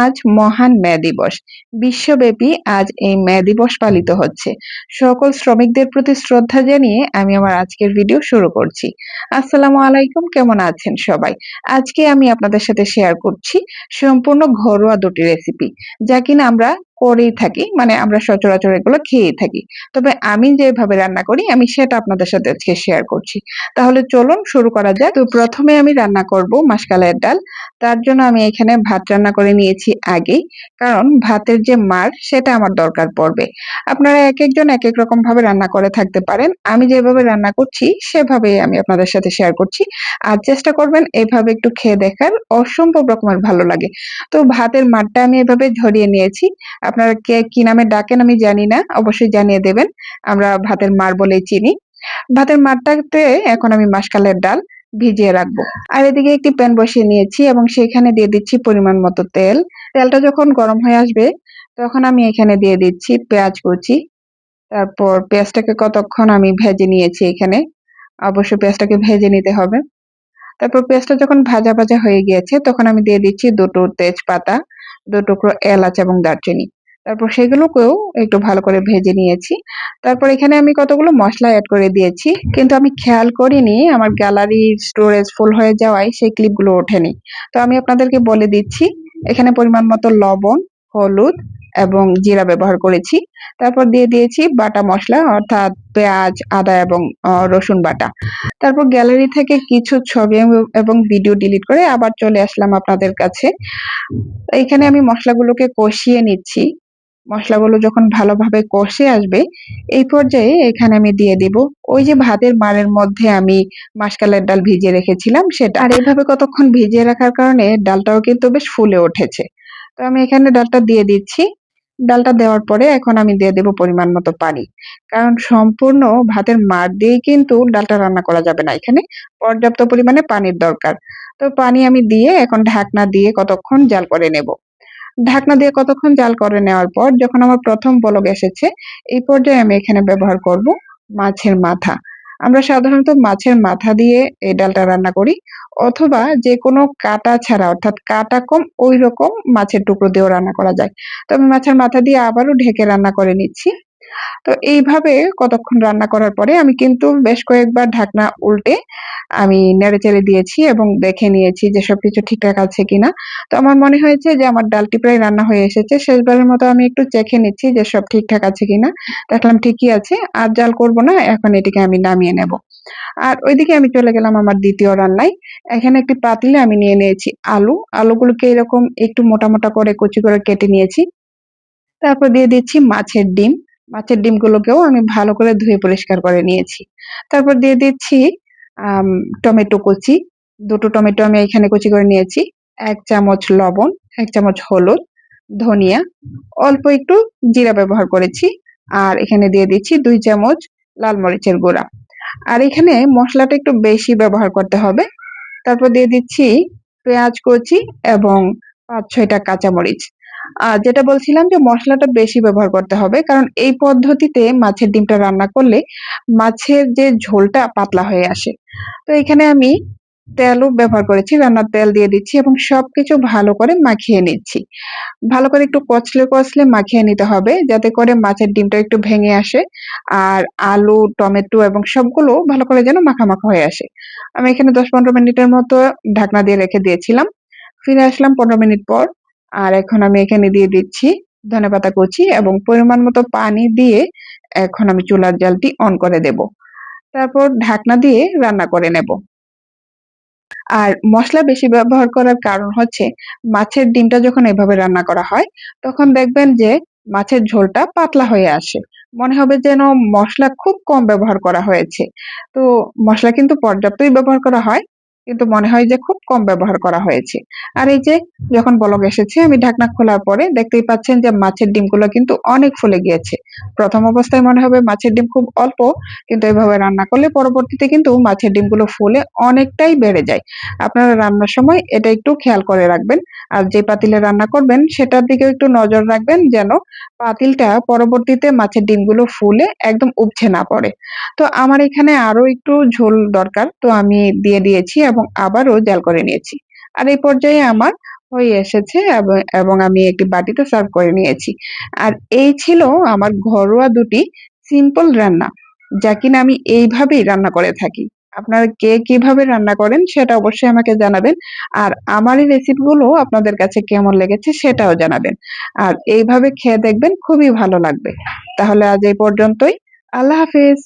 আজ মহান ম্যা দিবস। বিশ্বব্যাপী আজ এই মে দিবস পালিত হচ্ছে। সকল শ্রমিকদের প্রতি শ্রদ্ধা জানিয়ে আমি আমার আজকের ভিডিও শুরু করছি। আসসালামু আলাইকুম, কেমন আছেন সবাই? আজকে আমি আপনাদের সাথে শেয়ার করছি সম্পূর্ণ ঘরোয়া দুটি রেসিপি যা কিনা আমরা করেই থাকি মানে আমরা সচরাচর এগুলো খেয়েই থাকি। তবে আমি যেভাবে রান্না করি, আমি সেটা আপনাদের সাথে আজকে শেয়ার করছি। তাহলে চলুন শুরু করা যাক। তো প্রথমে আমি রান্না করব মাসকালের ডাল। তার জন্য আমি এখানে ভাত রান্না করে নিয়েছি আগেই, কারণ ভাতের যে মার, সেটা আমার দরকার পড়বে। আপনারা এক একজন এক এক রকম ভাবে রান্না করে থাকতে পারেন। আমি যেভাবে রান্না করছি, সেভাবেই আমি আপনাদের সাথে শেয়ার করছি। আর চেষ্টা করবেন এভাবে একটু খেয়ে দেখার। অসম্ভব রকমের ভালো লাগে। তো ভাতের মারটা আমি এভাবে ঝরিয়ে নিয়েছি। আপনারা কে কি নামে ডাকেন আমি জানি না, অবশ্যই জানিয়ে দেবেন। আমরা ভাতের মার বলেই চিনি। ভাতের মারটাতে এখন আমি মাসকালের ডাল ভিজিয়ে রাখব। আর এদিকে একটি প্যান বসিয়ে নিয়েছি এবং সেখানে দিয়ে দিচ্ছি পরিমাণ মতো তেল। তেলটা যখন গরম হয়ে আসবে, তখন আমি এখানে দিয়ে দিচ্ছি পেঁয়াজ কুচি। তারপর পেঁয়াজটাকে কতক্ষণ আমি ভেজে নিয়েছি এখানে অবশ্যই পেঁয়াজটাকে ভেজে নিতে হবে। তারপর পেঁয়াজটা যখন ভাজা ভাজা হয়ে গিয়েছে, তখন আমি দিয়ে দিচ্ছি দুটো তেজপাতা। দু টুকরো এলাচ এবং দারচিনি। তারপর সেগুলোকেও একটু ভালো করে ভেজে নিয়েছি। তারপর এখানে আমি কতগুলো মশলা অ্যাড করে দিয়েছি, কিন্তু আমি খেয়াল করিনি, আমার গ্যালারি স্টোরেজ ফুল হয়ে যাওয়ায় সেই ক্লিপগুলো ওঠেনি। তো আমি আপনাদেরকে বলে দিচ্ছি, এখানে পরিমাণ মতো লবণ, হলুদ এবং জিরা ব্যবহার করেছি। তারপর দিয়ে দিয়েছি বাটা মশলা, অর্থাৎ পেঁয়াজ, আদা এবং রসুন বাটা। তারপর গ্যালারি থেকে কিছু ছবি এবং ভিডিও ডিলিট করে আবার চলে আসলাম আপনাদের কাছে। এখানে আমি মশলাগুলোকে কষিয়ে নিচ্ছি। মশলাগুলো যখন ভালোভাবে কষে আসবে, এই পর্যায়ে এখানে আমি দিয়ে দিব। ওই যে ভাতের মারের মধ্যে আমি মাসকালের ডাল ভিজিয়ে রেখেছিলাম সেটা। আর এইভাবে কতক্ষণ ভিজিয়ে রাখার কারণে ডালটাও কিন্তু বেশ ফুলে উঠেছে। তো আমি এখানে ডালটা দিয়ে দিচ্ছি। ডালটা দেওয়ার পরে এখন আমি দিয়ে দেব পরিমাণ মতো পানি। কারণ সম্পূর্ণ ভাতের মার দিয়েই কিন্তু ডালটা রান্না করা যাবে না। এখানে পর্যাপ্ত পরিমাণে পানির দরকার। তো পানি আমি দিয়ে এখন ঢাকনা দিয়ে কতক্ষণ জাল করে নেব। ঢাকনা দিয়ে কতক্ষণ জাল করে নেওয়ার পর যখন আমার প্রথম বলক এসেছে, এই পর্যায়ে আমি এখানে ব্যবহার করব মাছের মাথা। আমরা সাধারণত মাছের মাথা দিয়ে এই ডালটা রান্না করি। অথবা যে কোনো কাটা ছাড়া, অর্থাৎ কাটা কম ওই রকম মাছের টুকরো দিয়েও রান্না করা যায়। তো আমি মাছের মাথা দিয়ে আবারও ঢেকে রান্না করে নিচ্ছি। তো এইভাবে কতক্ষণ রান্না করার পরে আমি কিন্তু বেশ কয়েকবার ঢাকনা উল্টে আমি নেড়ে চেড়ে দিয়েছি এবং দেখে নিয়েছি যে সব কিছু ঠিকঠাক আছে কিনা। তো আমার মনে হয়েছে যে আমার ডালটি প্রায় রান্না হয়ে এসেছে। শেষবারের মতো আমি একটু চেখে নিচ্ছি যে সব ঠিকঠাক আছে কিনা। দেখলাম ঠিকই আছে, আর জাল করব না, এখন এটিকে আমি নামিয়ে নেব। আর ওইদিকে আমি চলে গেলাম আমার দ্বিতীয় রান্নায়। এখানে একটি পাতিলে আমি নিয়ে নিয়েছি আলু। আলুগুলোকে এরকম একটু মোটা মোটা করে, কুচি করে কেটে নিয়েছি। তারপর দিয়ে দিচ্ছি মাছের ডিম। মাছের ডিমগুলোকেও আমি ভালো করে ধুয়ে পরিষ্কার করে নিয়েছি। তারপর দিয়ে দিচ্ছি টমেটো কুচি। দুটো টমেটো আমি এখানে কুচি করে নিয়েছি। এক চামচ লবণ, এক চামচ হলুদ, ধনিয়া, অল্প একটু জিরা ব্যবহার করেছি। আর এখানে দিয়ে দিচ্ছি দুই চামচ লাল মরিচের গুঁড়া। আর এখানে মশলাটা একটু বেশি ব্যবহার করতে হবে। তারপর দিয়ে দিচ্ছি পেঁয়াজ কুচি এবং পাঁচ ছয়টা কাঁচামরিচ। আর যেটা বলছিলাম যে মশলাটা বেশি ব্যবহার করতে হবে, কারণ এই পদ্ধতিতে মাছের ডিমটা রান্না করলে মাছের যে ঝোলটা পাতলা হয়ে আসে। তো এখানে আমি তেলও ব্যবহার করেছি, রান্নার তেল দিয়ে দিচ্ছি এবং সবকিছু ভালো করে মাখিয়ে নিচ্ছি। ভালো করে একটু কচলে কচলে মাখিয়ে নিতে হবে যাতে করে মাছের ডিমটা একটু ভেঙে আসে আর আলু, টমেটো এবং সবগুলো ভালো করে যেন মাখা মাখা হয়ে আসে। আমি এখানে দশ পনেরো মিনিটের মতো ঢাকনা দিয়ে রেখে দিয়েছিলাম। ফিরে আসলাম পনেরো মিনিট পর আর এখন আমি এখানে দিয়ে দিচ্ছি ধনে পাতা কুচি এবং পরিমাণ মতো পানি দিয়ে এখন আমি চুলার জালটি অন করে দেব। তারপর ঢাকনা দিয়ে রান্না করে নেব। আর মশলা বেশি ব্যবহার করার কারণ হচ্ছে মাছের ডিমটা যখন এভাবে রান্না করা হয়, তখন দেখবেন যে মাছের ঝোলটা পাতলা হয়ে আসে। মনে হবে যেন মশলা খুব কম ব্যবহার করা হয়েছে। তো মশলা কিন্তু পর্যাপ্তই ব্যবহার করা হয়। কিন্তু মনে হয় যে খুব কম ব্যবহার করা হয়েছে। আর এই যে যখন বলক এসেছে, আমি ঢাকনা খোলার পরে দেখতেই পাচ্ছেন যে মাছের ডিমগুলো কিন্তু অনেক ফুলে গিয়েছে। প্রথম অবস্থায় মনে হবে মাছের ডিম খুব অল্প, কিন্তু এভাবে রান্না করলে পরবর্তীতে কিন্তু মাছের ডিমগুলো ফুলে অনেকটাই বেড়ে যায়। আপনারা রান্নার সময় এটা একটু খেয়াল করে রাখবেন। আর যে পাতিলে রান্না করবেন, সেটার দিকেও একটু নজর রাখবেন যেন পাতিলটা পরবর্তীতে মাছের ডিমগুলো ফুলে একদম উপছে না পড়ে। তো আমার এখানে আরও একটু ঝোল দরকার, তো আমি দিয়ে দিয়েছি এবং আবারও জাল করে নিয়েছি। আর এই পর্যায়ে আমার হয়ে এসেছে এবং আমি একটি বাটিতে সার্ভ করে নিয়েছি। আর এই ছিল আমার ঘরোয়া দুটি সিম্পল রান্না, যা কিনা আমি এইভাবেই রান্না করে থাকি। আপনারা কে কীভাবে রান্না করেন সেটা অবশ্যই আমাকে জানাবেন। আর আমার এই রেসিপিগুলো আপনাদের কাছে কেমন লেগেছে সেটাও জানাবেন। আর এইভাবে খেয়ে দেখবেন খুবই ভালো লাগবে। তাহলে আজ এই পর্যন্তই। আল্লাহ হাফেজ।